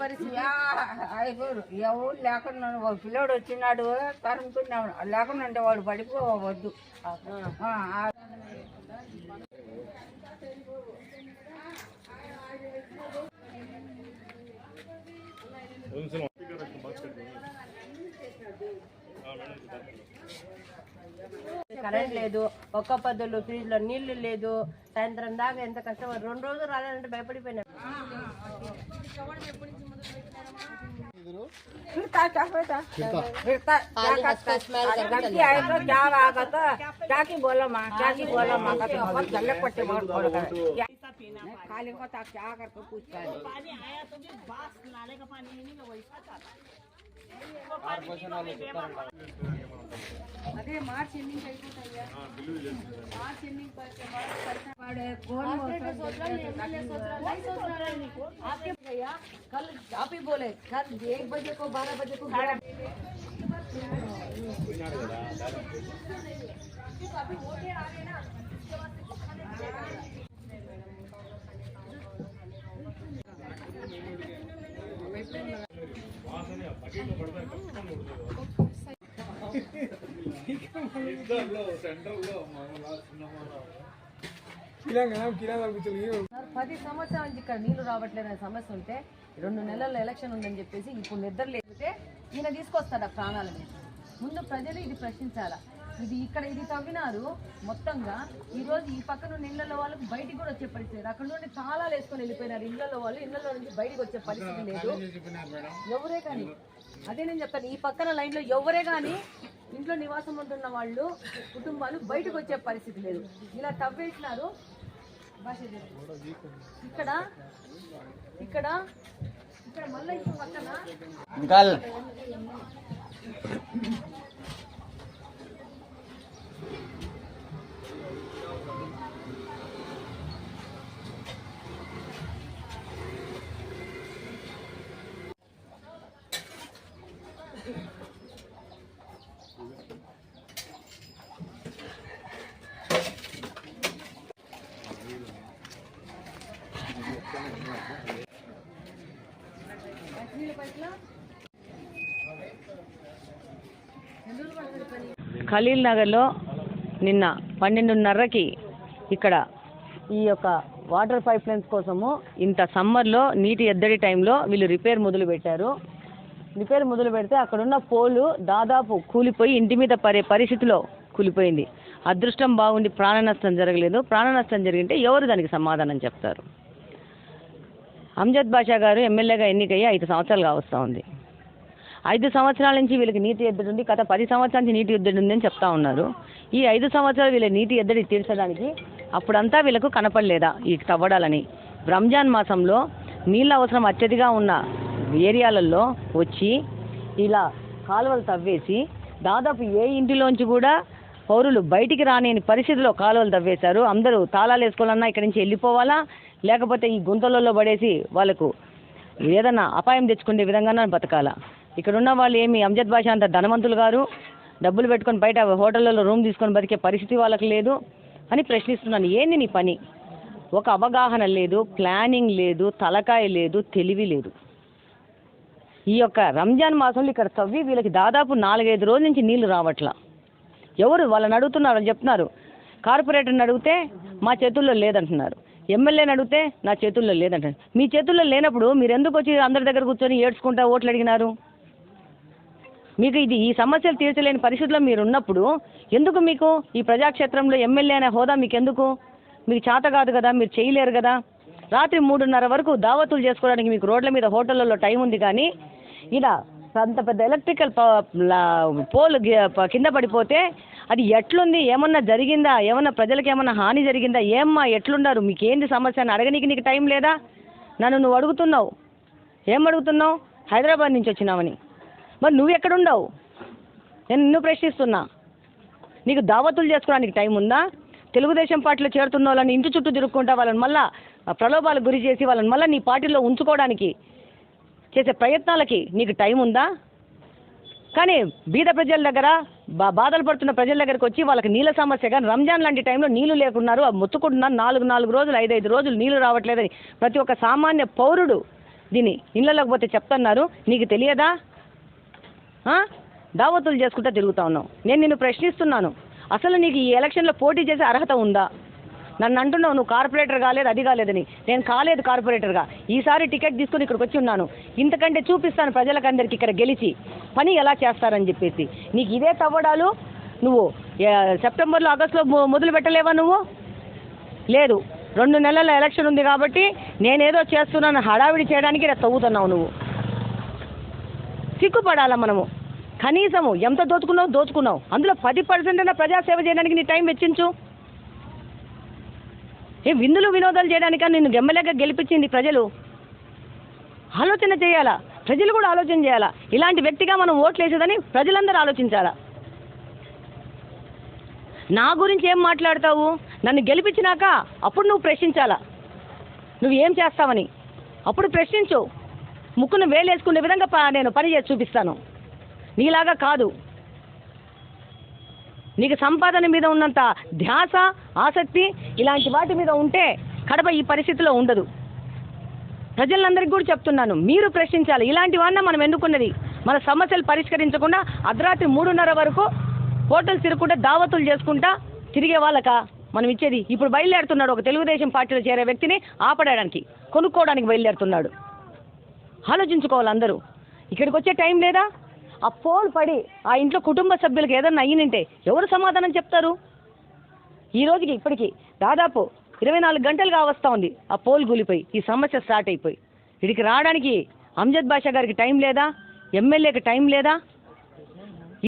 పరిస్థితి. అయిపోయారు ఎవరు లేకుండా ఒక పిల్లోడు వచ్చినాడు తరుముకున్నాడు లేకుండా అంటే వాడు పడిపోవద్దు. ఆ, కరెంట్ లేదు ఒక్క పద్ధతులు ఫ్రిడ్జ్ లో నీళ్లు లేదు సాయంత్రం దాకా ఎంత కష్టపడి రెండు రోజులు రాలేదంటే భయపడిపోయినా फिरता क्या होता फिरता क्या करता गलती आए तो क्या आगा तो क्या की बोलो माँ क्या की बोलो माँ का तो बहुत गले पट्टे बहुत फोड़ कर खाली होता क्या करके पूछता है అదే మార్చ్ ఎన్నింగ్ అయిపోతాయ్యా మార్చ్ ఎన్నింగ్ बड़े कौन आपके भैया कल आप ही बोले कल एक बजे को बारह बजे को गिरा సార్ పది సంవత్సరాల నుంచి ఇక్కడ నీళ్ళు రావట్లేదనే సమస్య ఉంటే రెండు నెలల్లో ఎలక్షన్ ఉందని చెప్పేసి ఇప్పుడు నిద్ర లేకపోతే ఈయన తీసుకొస్తాడు ఆ ప్రాణాల మీద ముందు ప్రజలు ఇది ప్రశ్నించాలా? ఇది ఇక్కడ ఇది తవ్వినారు మొత్తంగా ఈ రోజు ఈ పక్కన ఇళ్ళలో వాళ్ళకి బయటికి కూడా వచ్చే పరిస్థితి లేదు. అక్కడ నుండి తాళాలు వేసుకొని వెళ్ళిపోయినారు. ఇళ్ళలో వాళ్ళు ఇళ్ళలో నుంచి బయటికి వచ్చే పరిస్థితి లేదు. ఎవరే కానీ. అదే నేను చెప్తాను ఈ పక్కన లైన్లో ఎవరే కానీ ఇంట్లో నివాసం ఉంటున్న వాళ్ళు కుటుంబాలు బయటకు వచ్చే పరిస్థితి లేదు. ఇలా తవ్వేసినారు ఇక్కడ ఇక్కడ ఇక్కడ మళ్ళీ ఈ పక్కన ఖలీల్ నగర్లో నిన్న పన్నెండున్నరకి ఇక్కడ ఈ యొక్క వాటర్ పైప్ లైన్స్ కోసము ఇంత సమ్మర్లో నీటి ఎద్దడి టైంలో వీళ్ళు రిపేర్ మొదలు పెట్టారు రిపేర్ మొదలు పెడితే అక్కడున్న పోలు దాదాపు కూలిపోయి ఇంటి మీద పడే పరిస్థితిలో కూలిపోయింది. అదృష్టం బాగుండి ప్రాణ నష్టం జరగలేదు. ప్రాణ నష్టం జరిగింటే ఎవరు దానికి సమాధానం చెప్తారు? అంజద్ బాషా గారు ఎమ్మెల్యేగా ఎన్నికయ్యి ఐదు సంవత్సరాలు కావస్తూ ఉంది. ఐదు సంవత్సరాల నుంచి వీళ్ళకి నీటి ఎద్దడి ఉంది. గత పది సంవత్సరాల నుంచి నీటి ఎద్దడి ఉందని చెప్తా ఉన్నారు. ఈ ఐదు సంవత్సరాలు వీళ్ళ నీటి ఎద్దడి తీర్చడానికి అప్పుడంతా వీళ్ళకు కనపడలేదా ఈ తవ్వడాలని? రంజాన్ మాసంలో నీళ్ళ అవసరం అత్యధిగా ఉన్న ఏరియాలలో వచ్చి ఇలా కాలువలు తవ్వేసి దాదాపు ఏ ఇంటిలోంచి కూడా పౌరులు బయటికి రాని పరిస్థితిలో కాలువలు తవ్వేశారు. అందరూ తాళాలు వేసుకోవాలన్నా ఇక్కడి నుంచి వెళ్ళిపోవాలా? లేకపోతే ఈ గుంతలలో పడేసి వాళ్ళకు ఏదన్నా అపాయం తెచ్చుకునే విధంగానే బతకాల? ఇక్కడ ఉన్న వాళ్ళు ఏమి అంజద్ భాష అంత ధనవంతులు గారు డబ్బులు పెట్టుకొని బయట హోటళ్ళలో రూమ్ తీసుకొని బతికే పరిస్థితి వాళ్ళకి లేదు అని ప్రశ్నిస్తున్నాను. ఏంది నీ పని? ఒక అవగాహన లేదు ప్లానింగ్ లేదు తలకాయ లేదు తెలివి లేదు. ఈ యొక్క రంజాన్ మాసంలో ఇక్కడ తవ్వి వీళ్ళకి దాదాపు నాలుగైదు రోజుల నుంచి నీళ్ళు రావట్లా. ఎవరు వాళ్ళని అడుగుతున్నారు వాళ్ళు చెప్తున్నారు కార్పొరేటర్ని అడిగితే మా చేతుల్లో లేదంటున్నారు. ఎమ్మెల్యేని అడిగితే నా చేతుల్లో లేదంటున్నారు. మీ చేతుల్లో లేనప్పుడు మీరు ఎందుకు వచ్చి అందరి దగ్గర కూర్చొని ఏడ్చుకుంటా ఓట్లు అడిగినారు? మీకు ఇది ఈ సమస్యలు తీర్చలేని పరిస్థితుల్లో మీరు ఉన్నప్పుడు ఎందుకు మీకు ఈ ప్రజాక్షేత్రంలో ఎమ్మెల్యే అనే హోదా మీకు ఎందుకు మీకు చేత కాదు కదా మీరు చేయలేరు కదా. రాత్రి మూడున్నర వరకు దావతులు చేసుకోవడానికి మీకు రోడ్ల మీద హోటళ్ళలో టైం ఉంది కానీ ఇలా అంత పెద్ద ఎలక్ట్రికల్ పోల్ కింద పడిపోతే అది ఎట్లుంది? ఏమన్నా జరిగిందా? ఏమన్నా ప్రజలకు ఏమన్నా హాని జరిగిందా? ఏమ్మా ఎట్లున్నారు? మీకేంది సమస్య అని అడగనీకి నీకు టైం లేదా? నన్ను నువ్వు అడుగుతున్నావు. ఏం అడుగుతున్నావు? హైదరాబాద్ నుంచి వచ్చినావని. మరి నువ్వు ఎక్కడుండవు? నేను నిన్ను ప్రశ్నిస్తున్నా. నీకు దావతులు చేసుకోవడానికి టైం ఉందా? తెలుగుదేశం పార్టీలో చేరుతున్న వాళ్ళని ఇంటి చుట్టూ తిరుక్కుంటా వాళ్ళని మళ్ళా ప్రలోభాలకు గురి చేసి వాళ్ళని మళ్ళీ నీ పార్టీలో ఉంచుకోవడానికి చేసే ప్రయత్నాలకి నీకు టైం ఉందా? కానీ బీద ప్రజల దగ్గర బా బాధలు పడుతున్న ప్రజల దగ్గరకు వచ్చి వాళ్ళకి నీళ్ళ సమస్య కానీ రంజాన్ లాంటి టైంలో నీళ్ళు లేకున్నారు ఆ మొత్తుకుంటున్నారు నాలుగు నాలుగు రోజులు ఐదు ఐదు రోజులు నీళ్ళు రావట్లేదని ప్రతి ఒక్క సామాన్య పౌరుడు దీన్ని ఇళ్ళలోకి పోతే చెప్తున్నారు. నీకు తెలియదా? దావతులు చేసుకుంటా తిరుగుతా ఉన్నావు. నేను నిన్ను ప్రశ్నిస్తున్నాను. అసలు నీకు ఈ ఎలక్షన్లో పోటీ చేసే అర్హత ఉందా? నన్ను అంటున్నావు నువ్వు కార్పొరేటర్ కాలేదు అది కాలేదని నేను కాలేదు కార్పొరేటర్గా. ఈసారి టికెట్ తీసుకుని ఇక్కడికి వచ్చి ఉన్నాను. ఇంతకంటే చూపిస్తాను ప్రజలకందరికి ఇక్కడ గెలిచి. పని ఎలా చేస్తారని చెప్పేసి. నీకు ఇదే తవ్వడాలు? నువ్వు సెప్టెంబర్లో ఆగస్టులో మొదలు పెట్టలేవా నువ్వు? లేదు. రెండు నెలల ఎలక్షన్ ఉంది కాబట్టి నేనేదో చేస్తున్నాను హడావిడి చేయడానికి తవ్వుతున్నావు నువ్వు. సిగ్గుపడాలా మనము? కనీసము ఎంత దోచుకున్నావు దోచుకున్నావు. అందులో పది పర్సెంట్ అయినా ప్రజాసేవ చేయడానికి నీ టైం వెచ్చించు. ఏ విందులు వినోదాలు చేయడానిక నిన్ను ఎమ్మెల్యేగా గెలిపించింది ప్రజలు? ఆలోచన చేయాలా? ప్రజలు కూడా ఆలోచన చేయాలా? ఇలాంటి వ్యక్తిగా మనం ఓట్లు వేసేదని ప్రజలందరూ ఆలోచించాలా? నా గురించి ఏం మాట్లాడతావు? నన్ను గెలిపించినాక అప్పుడు నువ్వు ప్రశ్నించాలా? నువ్వు ఏం చేస్తావని? అప్పుడు ప్రశ్నించు. ముక్కును వేలేసుకునే విధంగా నేను పని చేసి చూపిస్తాను. నీలాగా కాదు. నీకు సంపాదన మీద ఉన్నంత ధ్యాస ఆసక్తి ఇలాంటి వాటి మీద ఉంటే కడప ఈ పరిస్థితిలో ఉండదు. ప్రజలందరికీ కూడా చెప్తున్నాను మీరు ప్రశ్నించాలి. ఇలాంటి వాడిన మనం ఎన్నుకున్నది మన సమస్యలు పరిష్కరించకుండా అర్ధరాత్రి మూడున్నర వరకు హోటల్ తిరుగుకుంటా దావతులు చేసుకుంటా తిరిగే వాళ్ళక? మనం ఇచ్చేది. ఇప్పుడు బయలుదేరుతున్నాడు ఒక తెలుగుదేశం పార్టీలో చేరే వ్యక్తిని ఆపడడానికి కొనుక్కోవడానికి బయలుదేరుతున్నాడు. ఆలోచించుకోవాలి అందరూ. ఇక్కడికి వచ్చే టైం లేదా? ఆ పోల్ పడి ఆ ఇంట్లో కుటుంబ సభ్యులకు ఏదన్నా అయ్యిందంటే ఎవరు సమాధానం చెప్తారు? ఈ రోజుకి ఇప్పటికి దాదాపు ఇరవై నాలుగు గంటలుగా వస్తూ ఉంది. ఆ పోల్ కూలిపోయి ఈ సమస్య స్టార్ట్ అయిపోయి. ఇడికి రావడానికి అంజద్ బాషా గారికి టైం లేదా? ఎమ్మెల్యేకి టైం లేదా?